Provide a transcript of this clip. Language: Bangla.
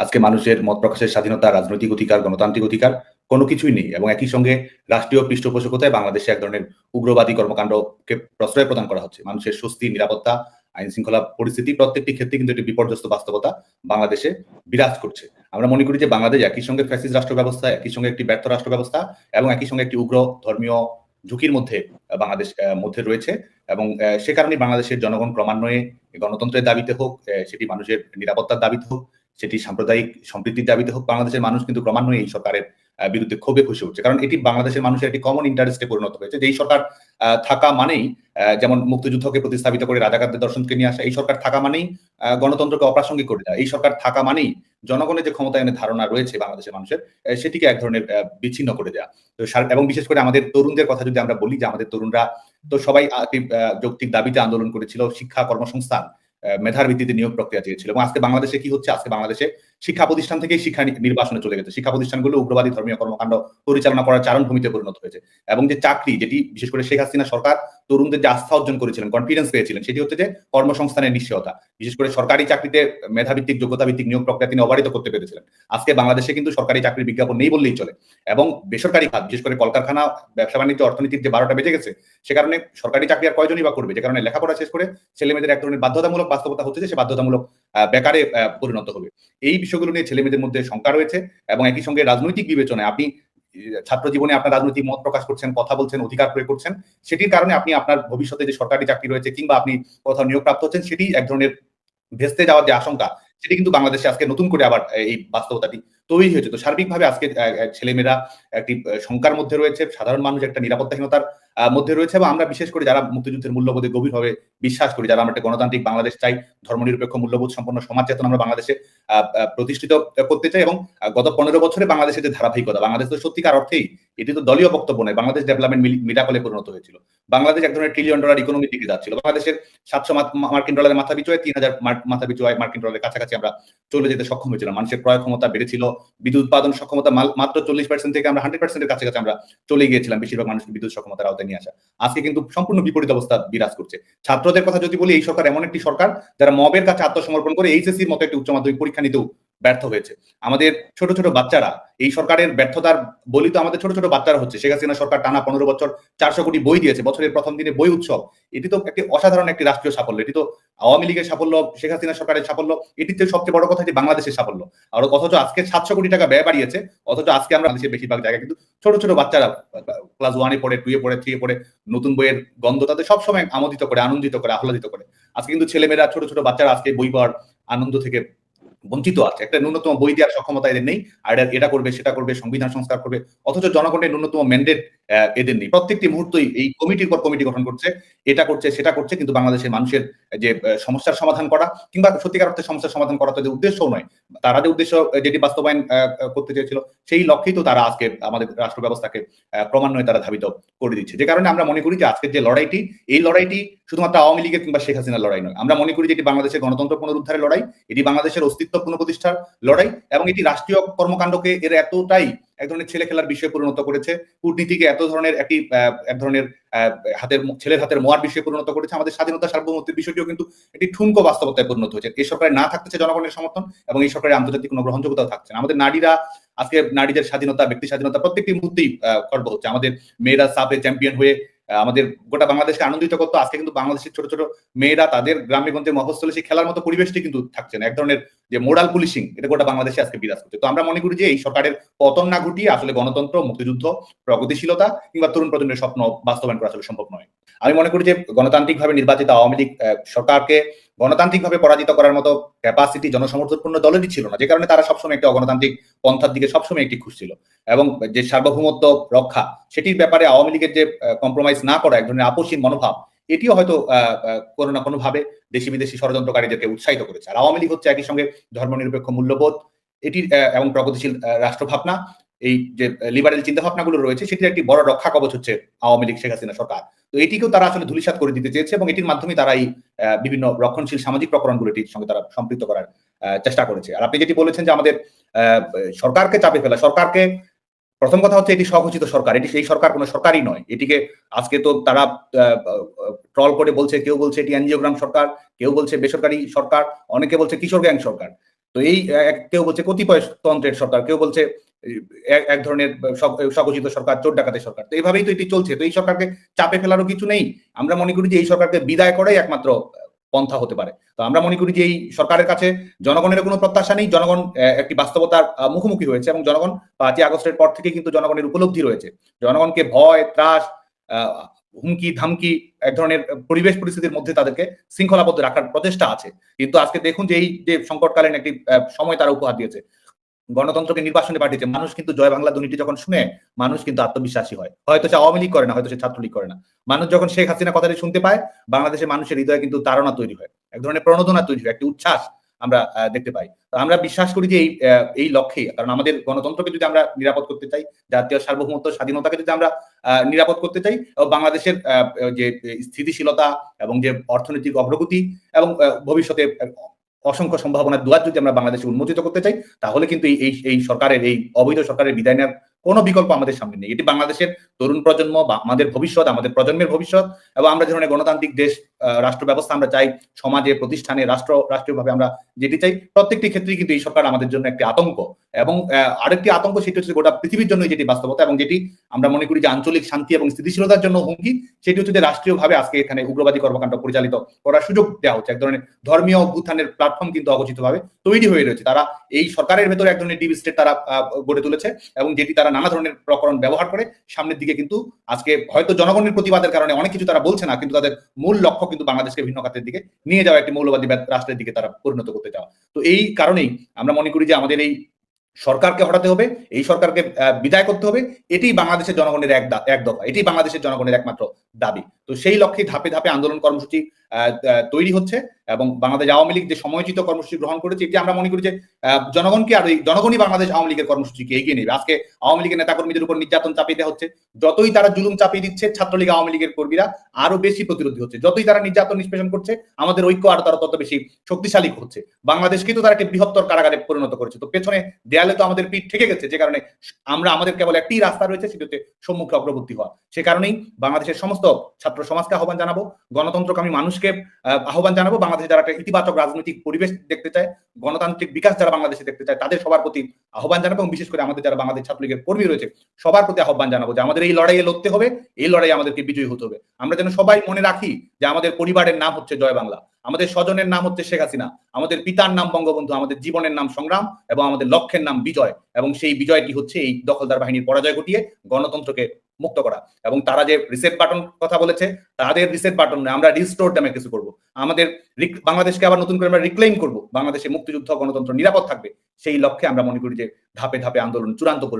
আজকে মানুষের মত প্রকাশের স্বাধীনতা, রাজনৈতিক অধিকার, গণতান্ত্রিক অধিকার, কোনো কিছুই নেই এবং একই সঙ্গে রাষ্ট্রীয় পৃষ্ঠপোষকতায় বাংলাদেশে এক ধরনের উগ্রবাদী কর্মকাণ্ডকে প্রশ্রয় প্রদান করা হচ্ছে। মানুষের স্বস্তি, নিরাপত্তা আইন শৃঙ্খলা পরিস্থিতি প্রত্যেকটি ক্ষেত্রে কিন্তু একটি বিপর্যস্ত বাস্তবতা বাংলাদেশে বিরাজ করছে। আমরা মনে করি যে বাংলাদেশ একই সঙ্গে ফ্যাসিস রাষ্ট্র ব্যবস্থা, একই সঙ্গে একটি ব্যর্থ রাষ্ট্র ব্যবস্থা এবং একই সঙ্গে একটি উগ্র ধর্মীয় ঝুঁকির মধ্যে বাংলাদেশ মধ্যে রয়েছে এবং সে কারণে বাংলাদেশের জনগণ ক্রমান্বয়ে গণতন্ত্রের দাবিতে হোক সেটি মানুষের নিরাপত্তার দাবিতে হোক সেটি সাম্প্রদায়িক সম্প্রীতির দাবিতে হোক, বাংলাদেশের মানুষ কিন্তু ক্রমান্বয়ে এই সরকারের বিরুদ্ধে ক্ষোভে খুশি হচ্ছে কারণ এটি বাংলাদেশের মানুষের একটি কমন ইন্টারেস্টে পরিণত হয়েছে। যে এই সরকার থাকা মানেই যেমন মুক্তিযুদ্ধকে প্রতিস্থাপিত করে রাজাকারদের দর্শনকে নিয়ে আসা, এই সরকার থাকা মানেই গণতন্ত্রকে অপ্রাসঙ্গিক করে দেয় এই সরকার থাকা মানেই জনগণের যে ক্ষমতায়নের ধারণা রয়েছে বাংলাদেশের মানুষের সেটিকে এক ধরনের বিচ্ছিন্ন করে দেওয়া তো এবং বিশেষ করে আমাদের তরুণদের কথা যদি আমরা বলি, যে আমাদের তরুণরা তো সবাই যৌক্তিক দাবিতে আন্দোলন করেছিল, শিক্ষা কর্মসংস্থান মেধার ভিত্তিতে নিয়োগ প্রক্রিয়া চেয়েছিল এবং আজকে বাংলাদেশে কি হচ্ছে? আজকে বাংলাদেশে শিক্ষা প্রতিষ্ঠান থেকেই শিক্ষা নির্বাচনে চলে গেছে। শিক্ষা প্রতিষ্ঠানগুলো উগ্রবাদী ধর্মীয় কর্মকাণ্ড পরিচালনা করার চারণভূমিতে পরিণত হয়েছে এবং যে চাকরি, যেটি বিশেষ করে শেখ হাসিনা সরকার তরুণদের যে আস্থা অর্জন করেছিলেন কনফিডেন্স পেয়েছিলেন, সেটি হচ্ছে যে কর্মসংস্থানের নিশ্চয়তা। বিশেষ করে সরকারি চাকরিতে মেধাভিত্তিক যোগ্যতা ভিত্তিক নিয়োগ প্রক্রিয়া তিনি অবারিত করতে পেরেছিলেন। আজকে বাংলাদেশে কিন্তু সরকারি চাকরির বিজ্ঞাপন নেই বললেই চলে। এবং বেসরকারি খাত, বিশেষ করে কলকারখানা, ব্যবসা বাণিজ্য, অর্থনীতির যে বারোটা বেজে গেছে, সে কারণে সরকারি চাকরি আর কয়জনই বা করবে? যে কারণে লেখাপড়া শেষ করে ছেলে মেয়েদের এক ধরনের বাধ্যতামূলক বাস্তবতা হচ্ছে যে সে বাধ্যতামূলক বেকারে পরিণত হবে। এই বিষয়গুলো নিয়ে ছেলে মেয়েদের মধ্যে শঙ্কা রয়েছে এবং একই সঙ্গে রাজনৈতিক বিবেচনায় আপনি ছাত্র জীবনে আপনার রাজনৈতিক মত প্রকাশ করছেন, কথা বলছেন, অধিকার প্রয়োগ করছেন, সেটির কারণে আপনি আপনার ভবিষ্যতে যে সরকারি চাকরি রয়েছে কিংবা আপনি কোথাও নিয়োগ প্রাপ্ত হচ্ছেন, সেটি এক ধরনের ভেস্তে যাওয়ার যে আশঙ্কা, সেটি কিন্তু বাংলাদেশে আজকে নতুন করে আবার এই বাস্তবতাটি তৈরি হয়েছে। তো সার্বিকভাবে আজকে ছেলেমেয়েরা একটি শঙ্কার মধ্যে রয়েছে। সাধারণ মানুষ একটা নিরাপত্তাহীনতার মধ্যে রয়েছে এবং আমরা বিশেষ করে যারা মুক্তিযুদ্ধের মূল্যবোধে গভীরভাবে বিশ্বাস করি, যারা আমরা একটা গণতান্ত্রিক বাংলাদেশ চাই, ধর্মনিরপেক্ষ মূল্যবোধ সম্পন্ন সমাজ চেতন আমরা বাংলাদেশে প্রতিষ্ঠিত করতে চাই এবং গত পনেরো বছরে বাংলাদেশের যে ধারাবাহিকতা, বাংলাদেশ তো সত্যিকার অর্থেই এটি তো দলীয় বক্তব্য নয়, বাংলাদেশ ডেভেলপমেন্ট মিরাকলে পরিণত হয়েছিল। বাংলাদেশ এক ধরনের ট্রিলিয়ন ডলার ইকোনমির দিকে যাচ্ছিল। বাংলাদেশের সাতশো মার্কিন ডলারের মাথা পিছু তিন হাজার মাথা পিছু মার্কিন ডলারের কাছাকাছি আমরা চলে যেতে সক্ষম হয়েছিলাম। মানুষের ক্রয় ক্ষমতা বেড়েছিল, বিদ্যুৎ উৎপাদন সক্ষমতা মাত্র চল্লিশ পার্সেন্ট থেকে আমরা হান্ড্রেড পার্সেন্টের কাছাকাছি আমরা চলে গিয়েছিলাম বেশিরভাগ মানুষকে বিদ্যুৎ সক্ষমতার আওতায় নিয়ে আসা। আজকে কিন্তু সম্পূর্ণ বিপরীত অবস্থা বিরাজ করছে। ছাত্রদের কথা যদি বলি, এই সরকার এমন একটি সরকার যারা মবের কাছে আত্মসমর্পণ করে, এইচএসসির মতো একটি উচ্চ মাধ্যমিক পরীক্ষা নিতেও ব্যর্থ হয়েছে। আমাদের ছোট ছোট বাচ্চারা, এই সরকারের ব্যর্থতার বলি তো আমাদের ছোট ছোট বাচ্চারা হচ্ছে। শেখ হাসিনা সরকার টানা পনেরো বছর চারশো কোটি বই দিয়েছে, বছরের প্রথম দিনে বই উৎসব। এটি তো একটি অসাধারণ একটি রাষ্ট্রীয় সাফল্য। এটি তো আওয়ামী লীগের সাফল্য, শেখ হাসিনা সরকারের সাফল্য এটিতে সবচেয়ে বড় কথা যে বাংলাদেশের সাফল্য। আর অথচ আজকে সাতশো কোটি টাকা ব্যয় বাড়িয়েছে, অথচ আজকে আমরা দেশের বেশিরভাগ জায়গায় কিন্তু ছোট ছোট বাচ্চারা ক্লাস ওয়ানে পড়ে টুয়ে পড়ে থ্রি পড়ে, নতুন বইয়ের গন্ধ তাদের সবসময় আমোদিত করে, আনন্দিত করে, আহ্লাদিত করে। আজকে কিন্তু ছেলেমেয়েরা, ছোট ছোট বাচ্চারা আজকে বই পড়ার আনন্দ থেকে বঞ্চিত আছে। একটা ন্যূনতম বই দেওয়ার সক্ষমতা এদের নেই। আর এটা করবে, সেটা করবে, সংবিধান সংস্কার করবে। অথচ জনগণের ন্যূনতম ম্যান্ডেট এদের নেই। প্রত্যেকটি মুহূর্তেই এই কমিটির পর কমিটি গঠন করছে। এটা করছে, সেটা করছে, কিন্তু বাংলাদেশের মানুষের যে সমস্যার সমাধান করা কিংবা সত্যিকার অর্থে সমস্যার সমাধান করা তো যে উদ্দেশ্যও নয়। তারা যে উদ্দেশ্য যেটি বাস্তবায়ন করতে চেয়েছিল, সেই লক্ষ্যেই তো তারা আজকে আমাদের রাষ্ট্র ব্যবস্থাকে ক্রমান্বয়ে তারা ধাবিত করে দিচ্ছে। যে কারণে আমরা মনে করি যে আজকের যে লড়াইটি, এই লড়াইটি শুধুমাত্র আওয়ামী লীগের কিংবা শেখ হাসিনার লড়াই নয়। আমরা মনে করি যে এটি বাংলাদেশের গণতন্ত্র পুনরুদ্ধারের লড়াই, এটি বাংলাদেশের অস্তিত্ব পুনঃপ্রতিষ্ঠার লড়াই এবং এটি রাষ্ট্রীয় কর্মকাণ্ডকে এর এতটাই এক ধরনের ছেলে খেলার বিষয়ে পরিণত করেছে। কূটনীতিকে এত ধরনের একটি এক ধরনের হাতের, ছেলের হাতের মোয়ার বিষয়ে পরিণত করেছে। আমাদের স্বাধীনতা সার্বভৌমত্বের বিষয়টিও কিন্তু একটি ঠুনকো বাস্তবতায় পরিণত হয়েছে। এই সরকারে না থাকতেছে জনগণের সমর্থন এবং এই সরকারের আন্তর্জাতিক কোনো গ্রহণযোগ্যতাও থাকছে না। আমাদের নারীরা, আজকে নারীদের স্বাধীনতা, ব্যক্তি স্বাধীনতা প্রত্যেকটি মুহূর্তেই গর্ব হচ্ছে। আমাদের মেয়েরা সাপে চ্যাম্পিয়ন হয়ে আমাদের গোটা বাংলাদেশকে আনন্দিত করতো। আজকে কিন্তু বাংলাদেশের ছোট ছোট মেয়েরা তাদের গ্রামে গঞ্জে মফস্থলে সেই খেলার মতো পরিবেশটি কিন্তু থাকছে না। এক ধরনের যে মোরাল পুলিশিং, এটা গোটা বাংলাদেশে আজকে বিরাজ করছে। তো আমরা মনে করি যে এই সরকারের পতন না ঘটিয়ে আসলে গণতন্ত্র, মুক্তিযুদ্ধ, প্রগতিশীলতা কিংবা তরুণ প্রজন্মের স্বপ্ন বাস্তবায়ন করা আসলে সম্ভব নয়। আমি মনে করি যে গণতান্ত্রিকভাবে নির্বাচিত আওয়ামী লীগ সরকারকে গণতান্ত্রিকভাবে পরাজিত করার মতো ক্যাপাসিটি জনসমর্থনপূর্ণ দলেরই ছিল না। যে কারণে তারা সবসময় একটি অগণতান্ত্রিক পন্থার দিকে সবসময় একটি খুশ ছিল। এবং যে সার্বভৌমত্ব রক্ষা, সেটির ব্যাপারে আওয়ামী লীগের যে কম্প্রোমাইজ না করা, এক ধরনের আপোষহীন মনোভাব, এটিও হয়তো কোনো না কোনোভাবে দেশি বিদেশি ষড়যন্ত্রকারীদেরকে উৎসাহিত করেছে। আর আওয়ামী লীগ হচ্ছে একই সঙ্গে ধর্মনিরপেক্ষ মূল্যবোধ, এটির এবং প্রগতিশীল রাষ্ট্রভাবনা এই যে লিবারেল চিন্তা ভাবনাগুলো রয়েছে, সেটির একটি বড় রক্ষা কবচ হচ্ছে আওয়ামী লীগ, শেখ হাসিনা সরকার। তো এটিকেও তারা আসলে ধুলিসাত করে দিতে চেয়েছে এবং এটির মাধ্যমে তারা এই বিভিন্ন রক্ষণশীল সামাজিক প্রকরণগুলো এটির সঙ্গে তারা সম্পৃক্ত করার চেষ্টা করেছে। আর আপনি যেটি বলেছেন যে আমাদের সরকারকে চাপে ফেলা, সরকারকে, প্রথম কথা হচ্ছে এটি স্বঘোষিত সরকার, এটি সেই সরকার কোনো সরকারই নয়। এটিকে আজকে তো তারা ট্রল করে বলছে, কেউ বলছে এটি এনজিওগ্রাম সরকার, কেউ বলছে বেসরকারি সরকার, অনেকে বলছে কিশোর গ্যাং সরকার। তো এই কেউ বলছে কতিপয় তন্ত্রের সরকার, কেউ বলছে এক- ধরনের স্ব- স্বঘোষিত সরকার, চোর ডাকাতের সরকার। তো এইভাবেই তো এটি চলছে। তো এই সরকারকে চাপে ফেলারও কিছু নেই। আমরা মনে করি যে এই সরকারকে বিদায় করাই একমাত্র পন্থা হতে পারে। তো আমরা মনে করি যে এই সরকারের কাছে জনগণের কোনো প্রত্যাশা নেই। জনগণ একটি বাস্তবতার মুখোমুখি হয়েছে এবং জনগণ পাঁচই আগস্টের পর থেকে কিন্তু জনগণের উপলব্ধি রয়েছে। জনগণকে ভয়, ত্রাস হুমকি, ধামকি এক ধরনের পরিবেশ পরিস্থিতির মধ্যে তাদেরকে শৃঙ্খলাবদ্ধ রাখার প্রচেষ্টা আছে। কিন্তু আজকে দেখুন যে এই যে সংকটকালীন একটি সময় তারা উপহার দিয়েছে। গণতন্ত্রকে নির্বাচনে পাঠিয়েছে। মানুষ কিন্তু জয় বাংলা ধ্বনিটি যখন শুনে, মানুষ কিন্তু আত্মবিশ্বাসী হয়। হয়তো সে আওয়ামী লীগ করে না, হয়তো সে ছাত্রলীগ করে না। মানুষ যখন শেখ হাসিনা কথাটি শুনতে পায়, বাংলাদেশের মানুষের হৃদয়ে কিন্তু তাড়না তৈরি হয়। এক ধরনের প্রণোদনা তৈরি হয়, একটি উচ্ছ্বাস আমরা দেখতে পাই। তো আমরা বিশ্বাস করি যে এই এই লক্ষ্যে, কারণ আমাদের গণতন্ত্রকে যদি আমরা নিরাপদ করতে চাই, জাতীয় সার্বভৌমত্ব, স্বাধীনতাকে যদি আমরা নিরাপদ করতে চাই এবং বাংলাদেশের যে স্থিতিশীলতা এবং যে অর্থনৈতিক অগ্রগতি এবং ভবিষ্যতে অসংখ্য সম্ভাবনার দুয়ার যদি আমরা বাংলাদেশে উন্মোচিত করতে চাই, তাহলে কিন্তু এই- এই সরকারের, এই অবৈধ সরকারের বিদায় নেওয়ার কোনো বিকল্প আমাদের সামনে নেই। এটি বাংলাদেশের তরুণ প্রজন্ম বা আমাদের ভবিষ্যৎ, আমাদের প্রজন্মের ভবিষ্যৎ এবং আমরা যে ধরনের গণতান্ত্রিক দেশ রাষ্ট্র ব্যবস্থা আমরা চাই, সমাজে, প্রতিষ্ঠানে, রাষ্ট্র, রাষ্ট্রীয়ভাবে আমরা যেটি চাই, প্রত্যেকটি ক্ষেত্রে কিন্তু এই সরকার আমাদের জন্য একটি আতঙ্ক এবং আরেকটি আতঙ্ক সেটি হচ্ছে গোটা পৃথিবীর জন্য যেটি বাস্তবতা এবং যেটি আমরা মনে করি যে আঞ্চলিক শান্তি এবং স্থিতিশীলতার জন্য হুমকি সেটি হচ্ছে যে রাষ্ট্রীয়ভাবে আজকে এখানে উগ্রবাদী কর্মকাণ্ড পরিচালিত করার সুযোগ দেওয়া হচ্ছে, এক ধরনের ধর্মীয় অভ্যুত্থানের প্ল্যাটফর্ম কিন্তু অঘোষিতভাবে তৈরি হয়ে রয়েছে। তারা এই সরকারের ভেতরে এক ধরনের ডিপ স্টেট তারা গড়ে তুলেছে এবং যেটি তারা নানা ধরনের প্রকরণ ব্যবহার করে, সামনের দিকে কিন্তু আজকে হয়তো জনগণের প্রতিবাদের কারণে অনেক কিছু তারা বলছে না, কিন্তু তাদের মূল লক্ষ্য কিন্তু বাংলাদেশকে ভিন্ন খাতের দিকে নিয়ে যাওয়া, একটি মৌলবাদী রাষ্ট্রের দিকে তারা পরিণত করতে চাওয়া। তো এই কারণেই আমরা মনে করি যে আমাদের এই সরকারকে হটাতে হবে, এই সরকারকে বিদায় করতে হবে এটি বাংলাদেশের জনগণের এক এক দফা এটি বাংলাদেশের জনগণের একমাত্র দাবি। তো সেই লক্ষ্যে ধাপে ধাপে আন্দোলন কর্মসূচি তৈরি হচ্ছে এবং বাংলাদেশ আওয়ামী লীগ যে সময়োচিত কর্মসূচি গ্রহণ করেছে, এটি আমরা মনে করি যে জনগণকে আর জনগণই বাংলাদেশ আওয়ামী লীগের কর্মসূচিকে এগিয়ে নেবে। আজকে আওয়ামী লীগের নেতাকর্মীদের উপর নির্যাতন চাপিয়ে দেওয়া হচ্ছে, যতই তারা জুলুম চাপিয়ে দিচ্ছে, ছাত্রলীগ আওয়ামী লীগের কর্মীরা আরও বেশি প্রতিরোধী হচ্ছে। যতই তারা নির্যাতন নিষ্পেষণ করছে, আমাদের ঐক্য আরও তারা তত বেশি শক্তিশালী হচ্ছে বাংলাদেশকে তো তারা একটি বৃহত্তর কারাগারে পরিণত করেছে। তো পেছনে দেয়ালে তো আমাদের পিঠ থেকে গেছে, যে কারণে আমরা আমাদের কেবল একটি রাস্তা রয়েছে, সেটি হচ্ছে সম্মুখে অগ্রবর্তী হওয়া। সে কারণেই বাংলাদেশের সমস্ত ছাত্র সমাজকে আহ্বান জানাব, গণতন্ত্রকামী মানুষকে আহ্বান জানাব বাংলাদেশে যারা একটা ইতিবাচক রাজনৈতিক পরিবেশ দেখতে চায়, গণতান্ত্রিক বিকাশ যারা বাংলাদেশে দেখতে চায়, তাদের সবার প্রতি আহ্বান জানাব এবং বিশেষ করে আমাদের যারা বাংলাদেশ ছাত্রলীগের কর্মী রয়েছে, সবার প্রতি আহ্বান জানাব যে আমাদের এই লড়াইয়ে লড়তে হবে, এই লড়াই আমাদেরকে বিজয়ী হতে হবে। আমরা যেন সবাই মনে রাখি যে আমাদের পরিবারের নাম হচ্ছে জয় বাংলা, আমাদের স্বজনের নাম হচ্ছে শেখ হাসিনা, আমাদের পিতার নাম বঙ্গবন্ধু, আমাদের জীবনের নাম সংগ্রাম এবং আমাদের লক্ষ্যের নাম বিজয় এবং সেই বিজয়টি হচ্ছে এই দখলদার বাহিনীর পরাজয় ঘটিয়ে গণতন্ত্রকে মুক্ত করা। এবং তারা যে রিসেট বাটন কথা বলেছে, তাদের রিসেট বাটন নয়, আমরা রিস্টোর নামে কিছু করব। আমাদের বাংলাদেশকে আবার নতুন করে আমরা রিক্লেইম করব। বাংলাদেশে মুক্তিযুদ্ধ, গণতন্ত্র নিরাপদ থাকবে। সেই লক্ষ্যে আমরা মনে করি যে ধাপে ধাপে আন্দোলন চূড়ান্ত পরিণত